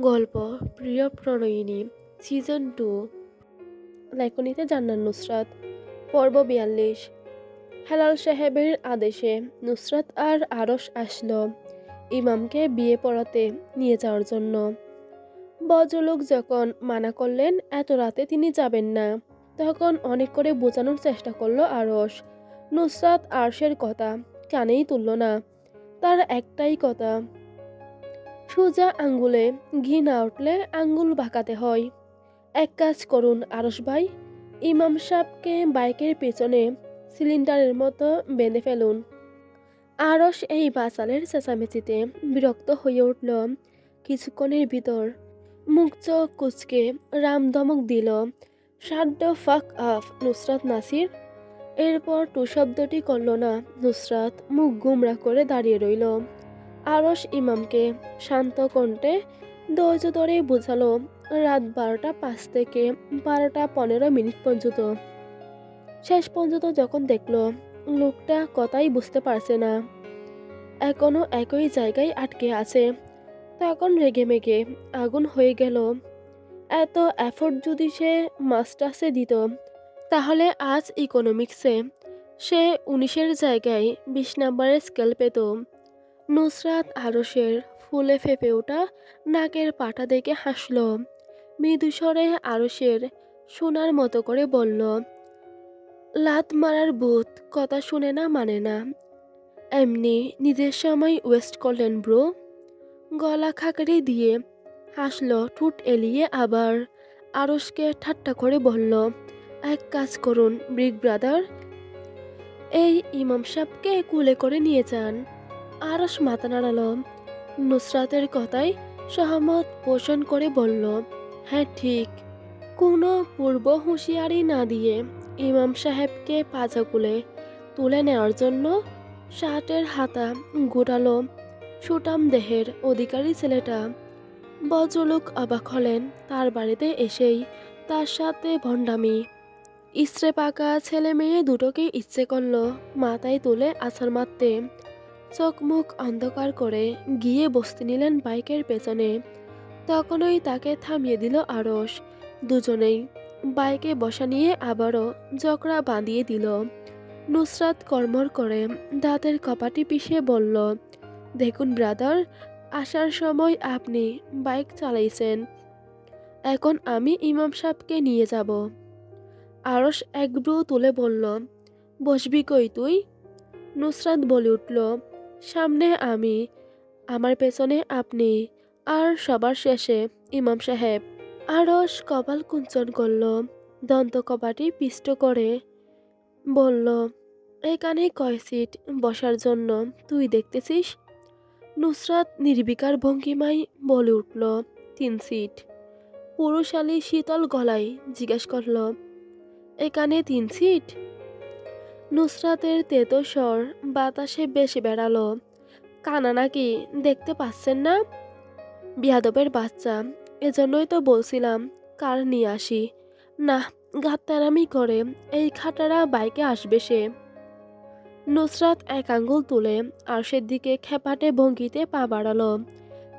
গল্প, প্রিয় প্রণয়িনী সিজন টু লেখনীতে জান্নান নুসরাত, পর্ব বিয়াল্লিশ। হেলাল সাহেবের আদেশে নুসরাত আর আরস আসলো, ইমামকে বিয়ে পড়াতে নিয়ে যাওয়ার জন্য। বজলোক যখন মানা করলেন, এত রাতে তিনি যাবেন না। তখন অনেক করে বোঝানোর চেষ্টা করল আরস নুসরাত আরশের কথা কানেই তুলল না। তার একটাই কথা সোজা আঙ্গুলে ঘি না উঠলে আঙ্গুল বাঁকাতে হয়। এক কাজ করুন আরস ভাই। ইমাম সাহেবকে বাইকের পেছনে সিলিন্ডারের মতো বেঁধে ফেলুন। আরস এই বাসালের চেঁচামেচিতে বিরক্ত হয়ে উঠল কিছুক্ষণের ভিতর। মুখ চোখ কুচকে রাম ধমক দিল সাদ্য ফাক আফ, নুসরাত নাসির। এরপর টু শব্দটি করল না, নুসরাত মুখ গুমরা করে দাঁড়িয়ে রইল। আরস ইমামকে শান্ত কণ্ঠে ধৈর্য ধরে বোঝালো, রাত বারোটা পাঁচ থেকে বারোটা পনেরো মিনিট পর্যন্ত। শেষ পর্যন্ত যখন দেখল, লোকটা কথাই বুঝতে পারছে না। এখনও একই জায়গায় আটকে আছে। তখন রেগে মেগে আগুন হয়ে গেল। এত এফোর্ট যদি সে মাস্টার্সে দিত, তাহলে আজ ইকোনমিক্সে সে উনিশের জায়গায় বিশ নাম্বারের স্কেল পেত। নুসরাত আরসের ফুলে ফেপে ওঠা নাকের পাটা দেখে হাসল। মৃদুস্বরে আরসের শোনার মতো করে বলল, লাত মারার বুথ কথা শুনে না মানে না। এমনি নিজের সময় ওয়েস্ট করলেন ব্রো। গলা খাকারি দিয়ে হাসল, ঠোঁট এলিয়ে আবার আরসকে ঠাট্টা করে বলল, এক কাজ করুন ব্রিগ ব্রাদার। এই ইমাম সাহেবকে কুলে করে নিয়ে যান। আরস মাথা নাড়ালো। নুসরাতের কথায় সহমত পোষণ করে বলল হ্যাঁ ঠিক। কোনো পূর্ব হুঁশিয়ারি না দিয়ে ইমাম সাহেবকে পাজাকুলে তুলে নেওয়ার জন্য শার্টের হাতা গোটালো সুটাম দেহের অধিকারী ছেলেটা। বজ্রলোক অবাক হলেন, তার বাড়িতে এসেই তার সাথে ভণ্ডামি। ইস্ত্রে পাকা ছেলে মেয়ে দুটোকে ইচ্ছে করল মাথায় তুলে আছাড় মারতে। চোখ মুখ অন্ধকার করে গিয়ে বসতে নিলেন বাইকের পেছনে। তখনই তাকে থামিয়ে দিল আরস দুজনেই বাইকে বসা নিয়ে আবারও জকড়া বাঁধিয়ে দিল। নুসরাত কর্মর করে দাঁতের কপাটি পিষে বলল, দেখুন ব্রাদার, আসার সময় আপনি বাইক চালাইছেন। এখন আমি ইমাম সাহেবকে নিয়ে যাব। আরস এক ব্রু তুলে বলল, বসবি কই তুই? নুসরাত বলে উঠল সামনে আমি, আমার পেছনে আপনি, আর সবার শেষে ইমাম সাহেব। আরস কপাল কুঞ্চন করল, দন্ত কপাটি পিষ্ট করে। বলল, এখানে কয় সিট বসার জন্য তুই দেখতেছিস? নুসরাত নির্বিকার ভঙ্গিমায় বলে উঠল, তিন সিট। পুরুষালী শীতল গলায় জিজ্ঞেস করল, এখানে তিন সিট? নুসরাতের তেতো স্বর বাতাসে বেশি বেড়ালো। কানা নাকি দেখতে পাচ্ছেন না? বিয়াদবের বাচ্চা, এজন্যই তো বলছিলাম, কার নিয়ে আসি? না গাত্তারামি করে, এই খাটারা বাইকে আসবে সে। নুসরাত এক আঙ্গুল তুলে আরশের দিকে খেপাটে ভঙ্গিতে পা বাড়ালো।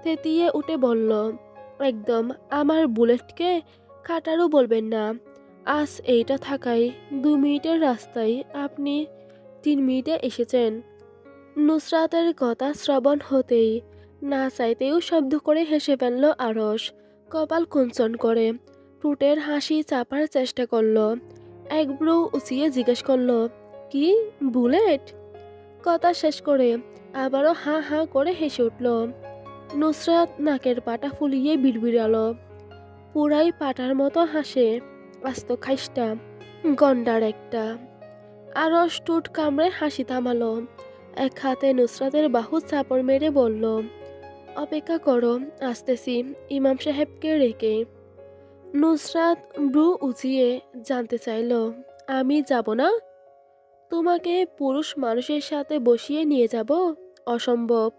তেতিয়ে উঠে বলল, একদম, আমার বুলেটকে খাটারও বলবেন না। আজ এইটা থাকায় দু মিনিটের রাস্তায় আপনি তিন মিনিটে এসেছেন। নুসরাতের কথা শ্রবণ হতেই না চাইতেও শব্দ করে হেসে ফেলল আরস কপাল কুঞ্চন করে। টুটের হাসি চাপার চেষ্টা করল। এক ব্রু উচিয়ে জিজ্ঞেস করল, কি, বুলেট? কথা শেষ করে আবারও হাঁ হাঁ করে হেসে উঠল। নুসরাত নাকের পাটা ফুলিয়ে বিড়বিড়ালো। পুরাই পাটার মতো হাসে। আস্ত খাইসটা, গন্ডার একটা। আরস টুট কামড়ে হাসি থামালো। এক হাতে নুসরাতের বাহু চাপড় মেরে বলল, অপেক্ষা করো, আসতেছি ইমাম সাহেবকে রেখে। নুসরাত ব্রু উজিয়ে জানতে চাইল, আমি যাব না? তোমাকে পুরুষ মানুষের সাথে বসিয়ে নিয়ে যাব? অসম্ভব।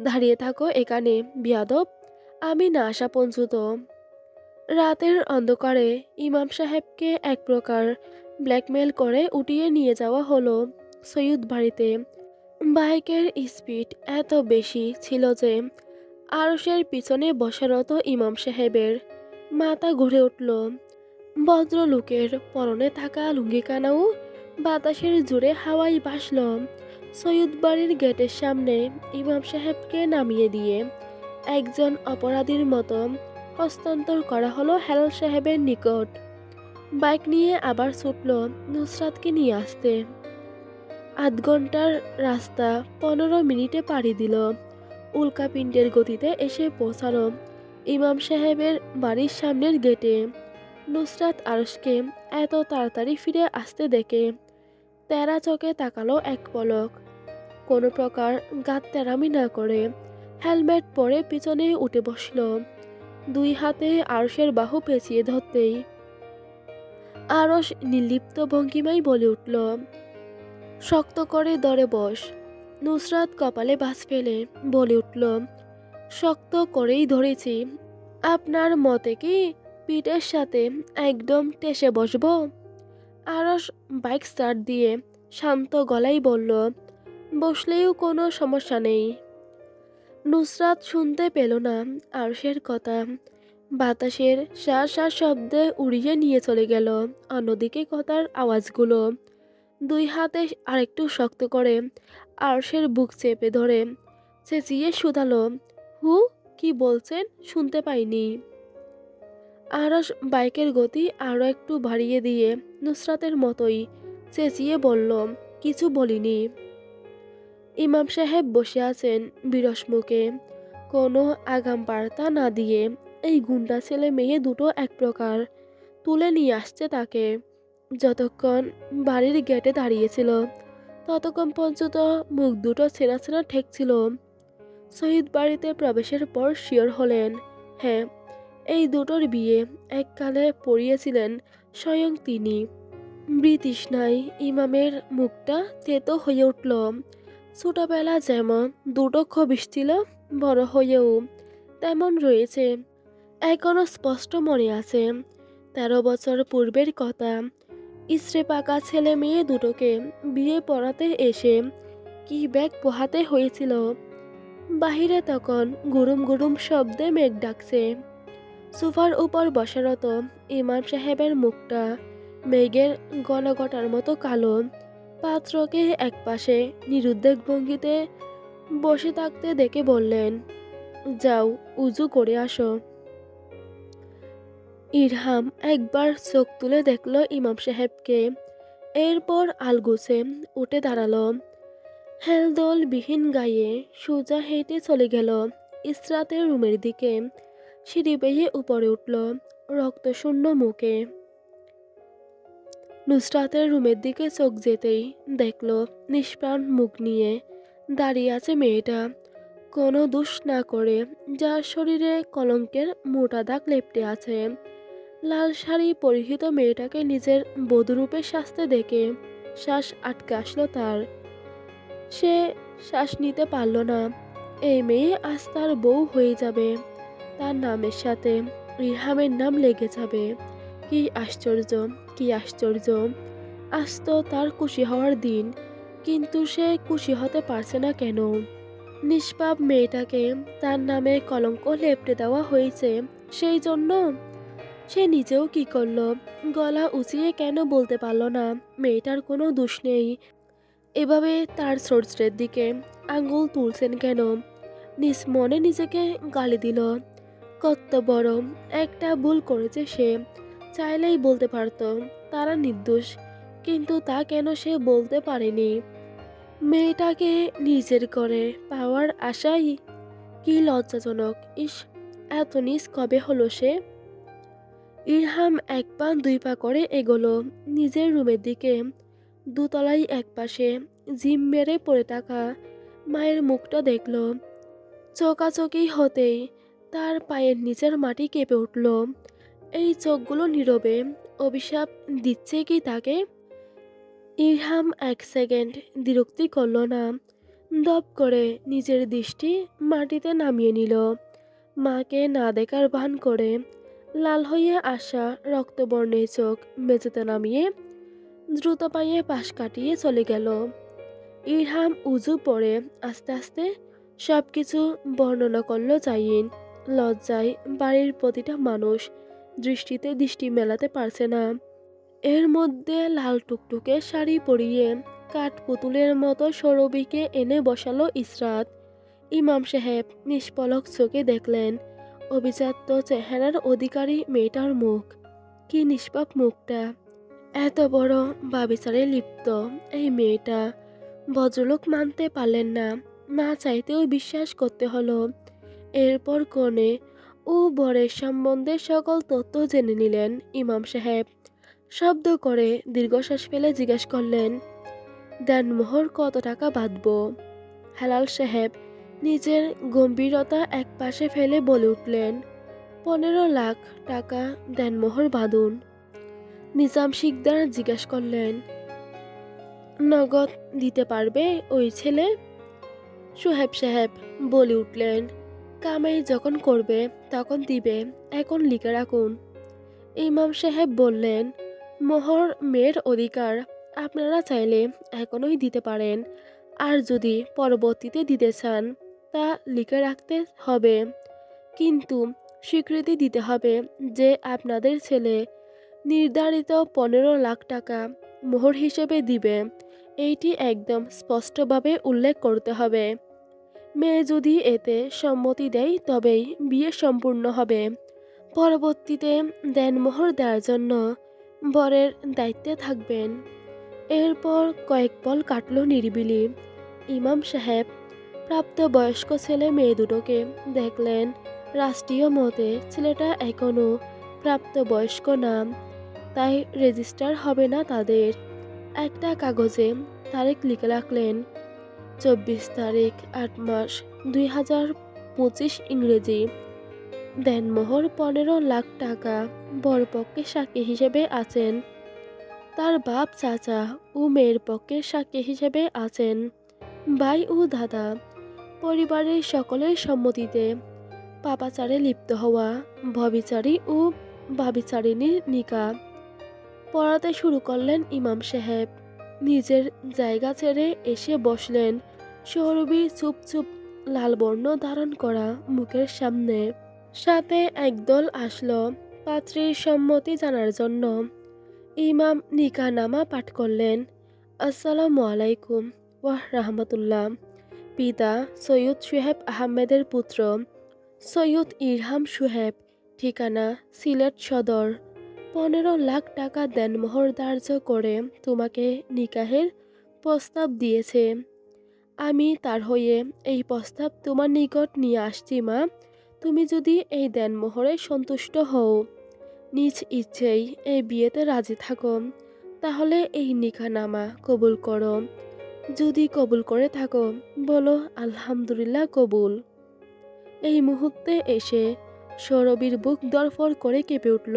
দাঁড়িয়ে থাকো এখানে, বিয়াদব। আমি না আসা পর্যন্ত রাতের অন্ধকারে ইমাম সাহেবকে এক প্রকার ব্ল্যাকমেল করে উঠিয়ে নিয়ে যাওয়া হলো সৈয়দ বাড়িতে। বাইকের স্পিড এত বেশি ছিল যে আরশের পিছনে বসারত ইমাম সাহেবের মাথা ঘুরে উঠল। ভদ্রলোকের পরনে থাকা লুঙ্গিকানাও বাতাসের জুড়ে হাওয়ায় ভাসল। সৈয়দ বাড়ির গেটের সামনে ইমাম সাহেবকে নামিয়ে দিয়ে একজন অপরাধীর মতো হস্তান্তর করা হলো হেলাল সাহেবের নিকট। বাইক নিয়ে আবার ছুটল নুসরাতকে নিয়ে আসতে। আধ ঘণ্টার রাস্তা পনেরো মিনিটে পাড়ি দিল। উল্কাপিণ্ডের গতিতে এসে পৌঁছালো ইমাম সাহেবের বাড়ির সামনের গেটে নুসরাত আরসকে এত তাড়াতাড়ি ফিরে আসতে দেখে তেরা চোখে তাকালো এক পলক। কোনো প্রকার গাত তেরামি না করে হেলমেট পরে পিছনে উঠে বসল। দুই হাতে আরসের বাহু পেঁচিয়ে ধরতেই আরস নির্লিপ্ত ভঙ্গিমাই বলে উঠল, শক্ত করে দরে বস, নুসরাত কপালে বাস ফেলে, বলে উঠল, শক্ত করেই ধরেছি, আপনার মতে কি পিঠের সাথে একদম টেসে বসবো? আরস বাইক স্টার্ট দিয়ে শান্ত গলায় বলল, বসলেও কোনো সমস্যা নেই। নুসরাত শুনতে পেল না আরশের কথা। বাতাসের শ্বাস শ্বাস শব্দে উড়িয়ে নিয়ে চলে গেল অন্যদিকে কথার আওয়াজগুলো। দুই হাতে আরেকটু শক্ত করে আরশের বুক চেপে ধরে, চেঁচিয়ে শুধালো, হু, কি বলছেন? শুনতে পাইনি। আরস বাইকের গতি আরও একটু বাড়িয়ে দিয়ে নুসরাতের মতোই চেঁচিয়ে বলল, কিছু বলিনি। ইমাম সাহেব বসে আছেন বিরস মুখে। কোনো আগাম বার্তা না দিয়ে এই গুন্ডা ছেলে মেয়ে দুটো এক প্রকার তুলে নিয়ে আসছে তাকে। যতক্ষণ বাড়ির গেটে দাঁড়িয়েছিল, ততক্ষণ পর্যন্ত মুখ দুটো ছেঁড়া ছেঁড়া ঠেকছিল শহীদ বাড়িতে প্রবেশের পর শিওর হলেন হ্যাঁ এই দুটোর বিয়ে এককালে পড়িয়েছিলেন স্বয়ং তিনি। বৃতৃষ্ণায় ইমামের মুখটা তেতো হয়ে উঠল। ছোটবেলা যেমন দুটো খবিস ছিল, বড় হয়েও তেমন রয়েছে। এখনও স্পষ্ট মনে আছে। তেরো বছর পূর্বের কথা। ইসরে পাকা ছেলে মেয়ে দুটোকে বিয়ে পড়াতে এসে কি ব্যাগ পোহাতে হয়েছিল? বাহিরে তখন গুরুম গুরুম শব্দে মেঘ ডাকছে। সোফার উপর বসারত ইমাম সাহেবের মুখটা মেঘের গলাগটার মতো কালো। পাত্রকে একপাশে নিরুদ্বেগ ভঙ্গিতে বসে থাকতে দেখে বললেন, যাও, উজু করে আসো। ইরহাম একবার চোখ তুলে দেখল ইমাম সাহেবকে। এরপর আলগুছে উঠে দাঁড়াল। হেলদোল বিহীন গায়ে সোজা হেঁটে চলে গেল ইসরাতের রুমের দিকে। সিঁড়ি বেয়ে উপরে উঠল, রক্তশূন্য মুখে। নুসরাতের রুমের দিকে চোখ যেতেই দেখল নিষ্প্রাণ মুখ নিয়ে দাঁড়িয়ে আছে মেয়েটা। কোনো দুষ না করে যার শরীরে কলঙ্কের মোটা দাগ লেপটে আছে। লাল শাড়ি পরিহিত মেয়েটাকে নিজের বধূরূপে সাজতে দেখে শ্বাস আটকে আসলো তার। সে শ্বাস নিতে পারল না। এই মেয়ে আজ তার বউ হয়ে যাবে। তার নামের সাথে রিহামের নাম লেগে যাবে। কি আশ্চর্য কি আশ্চর্য। আজ তো তার খুশি হওয়ার দিন, কিন্তু সে খুশি হতে পারছে না কেন? নিষ্পাপ মেয়েটাকে তার নামে কলঙ্ক লেপটে দেওয়া হয়েছে, সেই জন্য সে নিজেও কি করল? গলা উঁচিয়ে কেন বলতে পারল না? মেয়েটার কোনো দোষ নেই। এভাবে তার চরিত্রের দিকে আঙ্গুল তুলছেন কেন? নিজ মনে নিজেকে গালি দিল। কত বড় একটা ভুল করেছে সে। চাইলেই বলতে পারতো, তারা নির্দোষ। কিন্তু তা কেন সে বলতে পারেনি? মেয়েটাকে নিজের করে পাওয়ার আশাই কি লজ্জাজনক। ইস, এত নিজ কবে হলো সে? ইরহাম এক পা দুই পা করে এগোলো, নিজের রুমের দিকে। দুতলাই এক পাশে, জিম মেরে পড়ে থাকা মায়ের মুখটা দেখল। চোকাচকি হতেই তার পায়ের নিচের মাটি কেঁপে উঠল। এই চোখগুলো নীরবে। অভিশাপ দিচ্ছে কি তাকে? ইরহাম এক সেকেন্ড বিরক্তি করল না। দপ করে নিজের দৃষ্টি মাটিতে নামিয়ে নিল। মাকে না দেখার ভান করে লাল হয়ে আসা রক্তবর্ণের চোখ মেঝেতে নামিয়ে দ্রুত পায়ে পাশ কাটিয়ে চলে গেল। ইরহাম উজু পরে আস্তে আস্তে সব কিছু বর্ণনা করল জাইন। লজ্জায় বাড়ির প্রতিটা মানুষ দৃষ্টিতে দৃষ্টি মেলাতে পারছে না। এর মধ্যে লাল টুকটুকে শাড়ি পরিয়ে কাঠ পুতুলের মতো সৌরভীকে এনে বসালো ইসরাত। ইমাম সাহেব নিষ্পলক চোখে দেখলেন, অভিজাত্য চেহারার অধিকারী মেয়েটার মুখ। কি নিষ্পাপ মুখটা। এত বড় বাবিচারে লিপ্ত এই মেয়েটা। ভদ্রলোক মানতে পারলেন না না চাইতেও বিশ্বাস করতে হলো। এরপর কনে ও বরের সম্বন্ধে সকল তথ্য জেনে নিলেন ইমাম সাহেব। শব্দ করে দীর্ঘশ্বাস ফেলে জিজ্ঞেস করলেন দেনমোহর কত টাকা বাঁধব? হেলাল সাহেব নিজের গম্ভীরতা এক পাশে ফেলে বলে উঠলেন, পনেরো লাখ টাকা দেনমোহর বাঁধুন। নিজাম শিকদার জিজ্ঞেস করলেন, নগদ দিতে পারবে ওই ছেলে? সোহেব সাহেব বলে উঠলেন কামাই যখন করবে, তখন দিবে। এখন লিখে রাখুন। ইমাম সাহেব বললেন, মোহর মেয়ের অধিকার। আপনারা চাইলে এখনই দিতে পারেন। আর যদি পরবর্তীতে দিতে চান, তা লিখে রাখতে হবে। কিন্তু স্বীকৃতি দিতে হবে যে আপনাদের ছেলে নির্ধারিত পনেরো লাখ টাকা মোহর হিসেবে দিবে। এইটি একদম স্পষ্টভাবে উল্লেখ করতে হবে। মেয়ে যদি এতে সম্মতি দেয়, তবেই বিয়ে সম্পূর্ণ হবে। পরবর্তীতে দেনমোহর দেওয়ার জন্য বরের দায়িত্বে থাকবেন। এরপর কয়েক পল কাটল নিরিবিলি। ইমাম সাহেব প্রাপ্তবয়স্ক ছেলে মেয়ে দুটোকে দেখলেন, রাষ্ট্রীয় মতে ছেলেটা এখনও প্রাপ্তবয়স্ক নাম তাই রেজিস্টার হবে না তাদের। একটা কাগজে তারিখ লিখে রাখলেন চব্বিশ তারিখ, আট মাস, দুই হাজার পঁচিশ ইংরেজি। দেনমোহর পনেরো লাখ টাকা বরপক্ষে সাক্ষী হিসেবে আছেন। তার বাপ চাচা ও মেয়ের পক্ষে সাক্ষী হিসেবে আছেন। ভাই ও দাদা, পরিবারের সকলের সম্মতিতে পাপাচারে লিপ্ত হওয়া, ভবিচারী ও বাবিচারিণীর নিকা। পড়াতে শুরু করলেন ইমাম সাহেব। নিজের জায়গা ছেড়ে এসে বসলেন। সৌরভী চুপ চুপ লাল বর্ণ ধারণ করা মুখের সামনে। সাথে একদল আসলো পাত্রীর সম্মতি জানার জন্য। ইমাম নিকানামা পাঠ করলেন, আসসালামু আলাইকুম ওয়াহ রাহমাতুল্লাহ। পিতা সৈয়দ সুহেব আহমেদের পুত্র। সৈয়দ ইরহাম সুহেব ঠিকানা সিলেট সদর। পনেরো লাখ টাকা দেনমোহর ধার্য করে তোমাকে নিকাহের প্রস্তাব দিয়েছে। আমি তার হয়ে এই প্রস্তাব তোমার নিকট নিয়ে আসছি, মা। তুমি যদি এই দেনমোহরে সন্তুষ্ট হও, নিজ ইচ্ছেই এই বিয়েতে রাজি থাকো। তাহলে এই নিকানামা কবুল করো। যদি কবুল করে থাকো, বলো আলহামদুলিল্লাহ কবুল। এই মুহূর্তে এসে সৌরবীর বুক দরফর করে কেঁপে উঠল।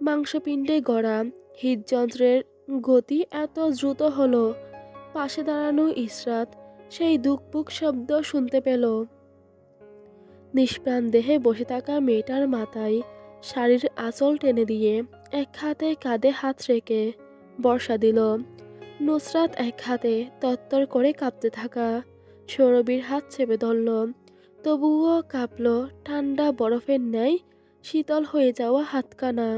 মাংসপিণ্ডে গড়া হৃদযন্ত্রের গতি এত দ্রুত হলো, পাশে দাঁড়ানো ইসরাত সেই দুকপুক শব্দ শুনতে পেল। নিষ্প্রাণ দেহে বসে থাকা মেয়েটার মাথায় শাড়ির আঁচল টেনে দিয়ে এক হাতে কাঁধে হাত রেখে বর্ষা দিল। নুসরাত এক হাতে তত্তর করে কাঁপতে থাকা সৌরবীর হাত চেপে ধরল। তবুও কাঁপল, ঠান্ডা বরফের ন্যায় শীতল হয়ে যাওয়া হাতকানা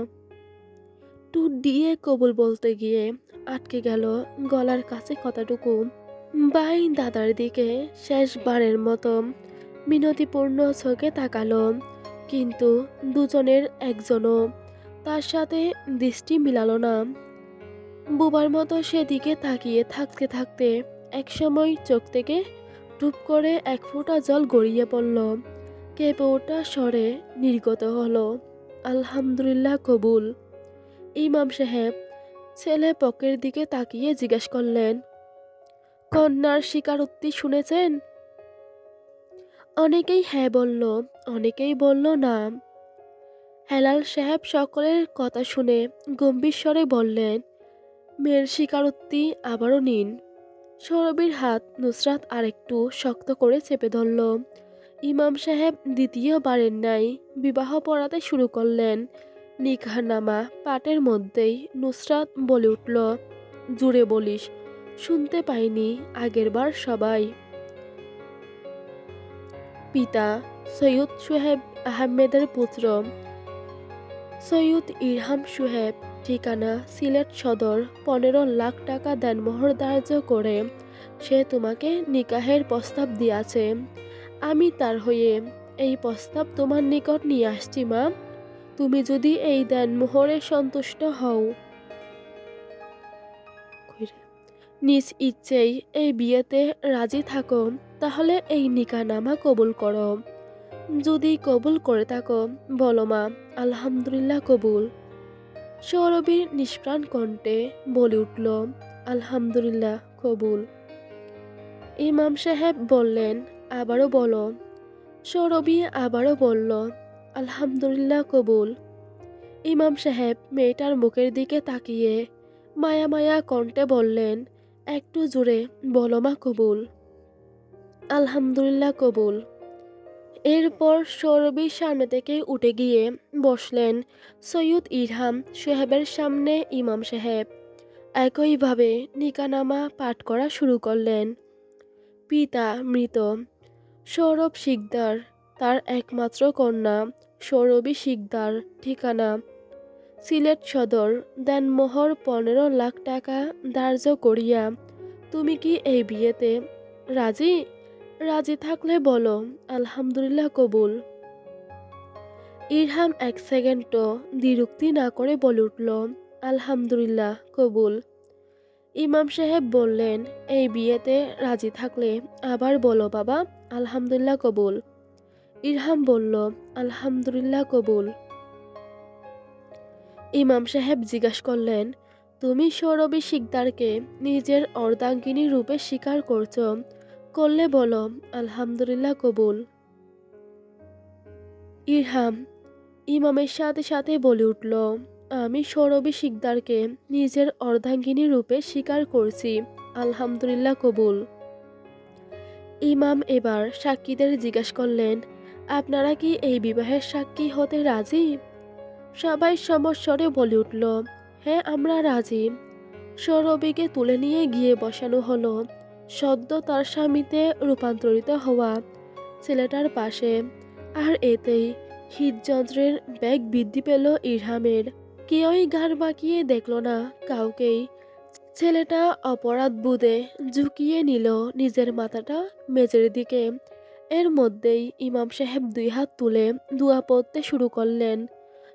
টুট দিয়ে কবুল বলতে গিয়ে আটকে গেল গলার কাছে কথাটুকু বাই দাদার দিকে শেষবারের মতো মিনতিপূর্ণ চোখে তাকালো, কিন্তু দুজনের একজনও তার সাথে দৃষ্টি মিলালো না। বুবার মতো সেদিকে তাকিয়ে থাকতে থাকতে একসময় চোখ থেকে টুপ করে এক ফোঁটা জল গড়িয়ে পড়ল। কেঁপে ওঠা স্বরে নির্গত হলো, আলহামদুলিল্লাহ, কবুল। ইমাম সাহেব ছেলে পকের দিকে তাকিয়ে জিজ্ঞেস করলেন কন্যার স্বীকারোক্তি শুনেছেন? অনেকেই হ্যাঁ বলল, অনেকেই বলল না। হেলাল সাহেব সকলের কথা শুনে গম্ভীর স্বরে বললেন, মেয়ের স্বীকারোক্তি আবারও নিন। সৌরভীর হাত নুসরাত আরেকটু শক্ত করে চেপে ধরল। ইমাম সাহেব দ্বিতীয়বারের ন্যায় বিবাহ পড়াতে শুরু করলেন। নিকাহনামা পাটের মধ্যেই নুসরাত বলে উঠল জুড়ে বলিস শুনতে পাইনি আগেরবার সবাই। পিতা সৈয়দ সোহেব আহমেদের পুত্র সৈয়দ ইরহাম সোহেব, ঠিকানা সিলেট সদর, পনেরো লাখ টাকা দেনমোহর ধার্য করে সে তোমাকে নিকাহের প্রস্তাব দিয়াছে। আমি তার হয়ে এই প্রস্তাব তোমার নিকট নিয়ে আসছি, মা। তুমি যদি এই দেনমোহরে সন্তুষ্ট হও নিজ ইচ্ছেই এই বিয়েতে রাজি থাকো তাহলে এই নিকানামা কবুল করো। যদি কবুল করে থাকো, বলো মা, আলহামদুলিল্লাহ কবুল। সৌরভীর নিষ্প্রাণ কণ্ঠে বলে উঠল, আলহামদুলিল্লাহ কবুল। ইমাম সাহেব বললেন, আবারও বলো। সৌরভী আবারও বলল, আলহামদুলিল্লাহ কবুল। ইমাম সাহেব মেয়েটার মুখের দিকে তাকিয়ে মায়া মায়া কণ্ঠে বললেন একটু জোরে বলো মা কবুল। আলহামদুলিল্লাহ কবুল। এরপর সৌরভীর সামনে থেকে উঠে গিয়ে বসলেন সৈয়দ ইরহাম সাহেবের সামনে ইমাম সাহেব। একইভাবে নিকানামা পাঠ করা শুরু করলেন। পিতা মৃত সৌরভ শিকদার, তার একমাত্র কন্যা সৌরভী শিকদার ঠিকানা সিলেট সদর, দেন মোহর পনেরো লাখ টাকা ধার্য করিয়া, তুমি কি এই বিয়েতে রাজি? রাজি থাকলে বলো, আলহামদুলিল্লাহ কবুল। ইরহাম এক সেকেন্ডও দ্বিরুক্তি না করে বলে উঠল, আলহামদুলিল্লাহ কবুল। ইমাম সাহেব বললেন, এই বিয়েতে রাজি থাকলে আবার বলো বাবা, আলহামদুলিল্লাহ কবুল। ইরহাম বলল, আলহামদুলিল্লাহ কবুল। ইমাম সাহেব জিজ্ঞাসা করলেন, তুমি সৌরভী শিকদারকে নিজের অর্ধাঙ্গিনী রূপে স্বীকার করছ, করলে বলো, আলহামদুলিল্লাহ কবুল। ইরহাম ইমামের সাথে সাথে বলে উঠল, আমি সৌরভী শিকদারকে নিজের অর্ধাঙ্গিনী রূপে স্বীকার করছি, আলহামদুলিল্লাহ কবুল। ইমাম এবার সাক্ষীদের জিজ্ঞাসা করলেন, আপনারা কি এই বিবাহের সাক্ষী হতে রাজি? সবাই সমস্বরে বলে উঠল হ্যাঁ আমরা রাজি। সৌরভীকে তুলে নিয়ে গিয়ে বসানো হলো সদ্য তার স্বামীতে রূপান্তরিত হওয়া ছেলেটার পাশে। আর এতেই হৃদযন্ত্রের ব্যাগ বৃদ্ধি পেল ইরহামের। কেউই ঘাড় বাঁকিয়ে দেখল না কাউকেই। ছেলেটা অপরাধ বুধে ঝুঁকিয়ে নিল নিজের মাথাটা মেজের দিকে। এর মধ্যেই ইমাম সাহেব দুই হাত তুলে দুয়া পড়তে শুরু করলেন।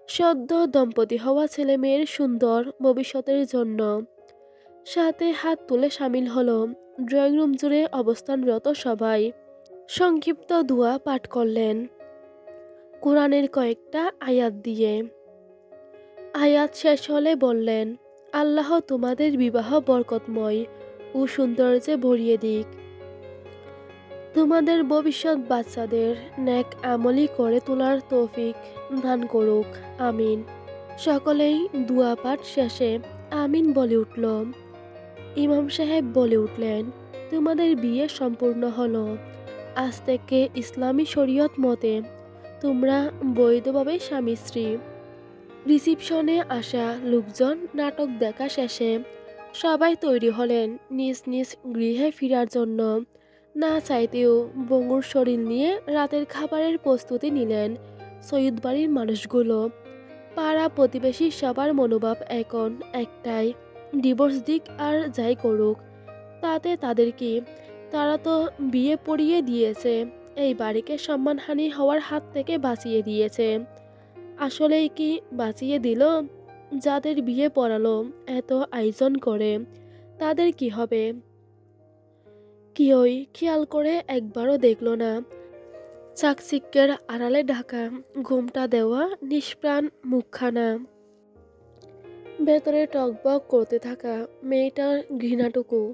সদ্য দম্পতি হওয়া ছেলে মেয়ের সুন্দর ভবিষ্যতের জন্য। সাথে হাত তুলে সামিল হলো। ড্রয়িং রুম জুড়ে অবস্থানরত সবাই। সংক্ষিপ্ত দোয়া পাঠ করলেন। কোরআনের কয়েকটা আয়াত দিয়ে। আয়াত শেষ হলে বললেন, আল্লাহ তোমাদের বিবাহ বরকতময় ও সৌন্দর্যে ভরিয়ে দিক। তোমাদের ভবিষ্যৎ বাচ্চাদের ন্যাক আমলি করে তোলার তৌফিক দান করুক, আমিন। সকলেই দুয়া পাঠ শেষে আমিন বলে উঠল। ইমাম সাহেব বলে উঠলেন, তোমাদের বিয়ে সম্পূর্ণ হলো। আজ থেকে ইসলামী শরীয়ত মতে তোমরা বৈধভাবে স্বামী, স্ত্রী। রিসিপশনে আসা লোকজন নাটক দেখা শেষে সবাই তৈরি হলেন নিজ নিজ গৃহে ফেরার জন্য। না চাইতেও বঙ্গুর শরীর নিয়ে রাতের খাবারের প্রস্তুতি নিলেন সৈয়দ বাড়ির মানুষগুলো। পাড়া প্রতিবেশী সবার মনোভাব এখন একটাই, ডিভোর্স দিক আর যাই করুক, তাতে তাদের কি? তারা তো বিয়ে পড়িয়ে দিয়েছে, এই বাড়িকে সম্মানহানি হওয়ার হাত থেকে বাঁচিয়ে দিয়েছে। আসলেই কি বাঁচিয়ে দিল? যাদের বিয়ে পড়ালো, এত আয়োজন করে, তাদের কি হবে? কেউই খেয়াল করে একবারও দেখল না। চাকচিক্যের আড়ালে ঢাকা, ঘুমটা দেওয়া নিষ্প্রাণ মুখখানা। ভেতরে টকবক করতে থাকা মেয়েটার ঘৃণাটুকু।